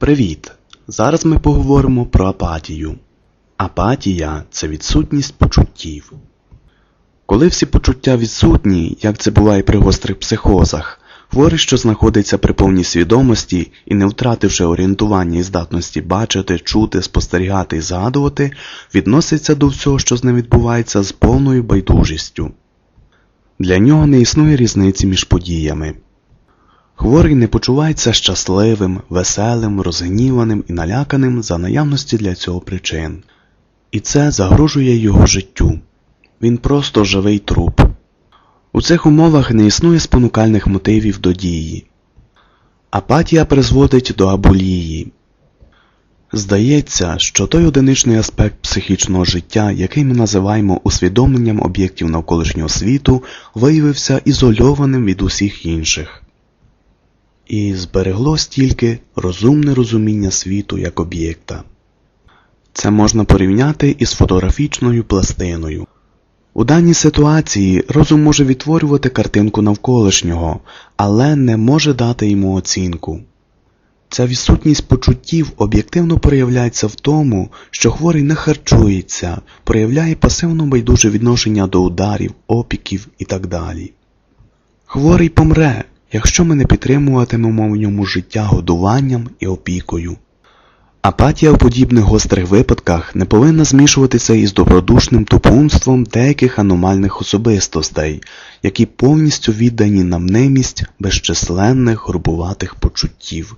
Привіт! Зараз ми поговоримо про апатію. Апатія це відсутність почуттів. Коли всі почуття відсутні, як це буває при гострих психозах, хворий, що знаходиться при повній свідомості і не втративши орієнтування і здатності бачити, чути, спостерігати і згадувати, відноситься до всього, що з ним відбувається, з повною байдужістю. Для нього не існує різниці між подіями. Хворий не почувається щасливим, веселим, розгніваним і наляканим за наявності для цього причин. І це загрожує його життю. Він просто живий труп. У цих умовах не існує спонукальних мотивів до дії. Апатія призводить до абулії. Здається, що той одиничний аспект психічного життя, який ми називаємо усвідомленням об'єктів навколишнього світу, виявився ізольованим від усіх інших. І збереглось тільки розумне розуміння світу як об'єкта. Це можна порівняти із фотографічною пластиною. У даній ситуації розум може відтворювати картинку навколишнього, але не може дати йому оцінку. Ця відсутність почуттів об'єктивно проявляється в тому, що хворий не харчується, проявляє пасивно байдуже відношення до ударів, опіків і так далі. Хворий помре, якщо ми не підтримуватимемо в ньому життя годуванням і опікою. Апатія в подібних гострих випадках не повинна змішуватися із добродушним тупунством деяких аномальних особистостей, які повністю віддані на мнимість безчисленних грубуватих почуттів.